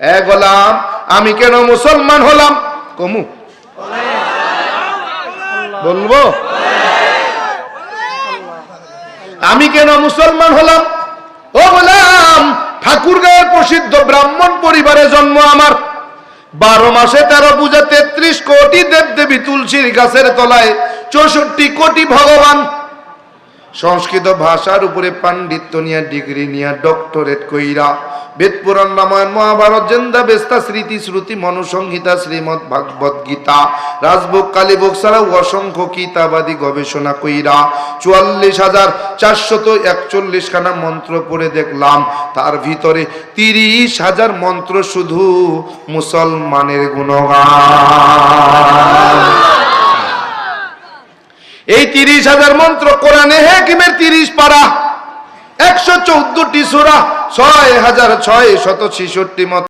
গোলাম, আমি কেন মুসলমান হলাম? কমু। বলব? আমি কেন মুসলমান হলাম? ও গোলাম ঠাকুরগাঁয়ের প্রসিদ্ধ ব্রাহ্মণ পরিবারে জন্ম আমার। বারো মাসে তেরো পূজা তেত্রিশ কোটি দেব দেবী তুলসীর গাছের তলায় চৌষট্টি কোটি ভগবান সংস্কৃত ভাষার উপরে পাণ্ডিত্য নিয়ে ডিগ্রি নিয়ে ডক্টরেট কইরা বেদ পুরাণ রামায়ণ মহাভারত জেন্দা বেস্তা স্মৃতি শ্রুতি মনুসংহিতা শ্রীমদ ভাগবত গীতা, রাজভোগ, কালীভোগ ছাড়াও অসংখ্য কিতাবাদী গবেষণা কইরা চুয়াল্লিশ হাজার চারশত একচল্লিশ খানা মন্ত্র পড়ে দেখলাম। তার ভিতরে তিরিশ হাজার মন্ত্র শুধু মুসলমানের গুণগান। এই তিরিশ হাজার মন্ত্র কোরআনে হেকিমের তিরিশ পারা, একশো চৌদ্দটি সুরা, ছয় হাজার ছয় শত ছিষট্টি মত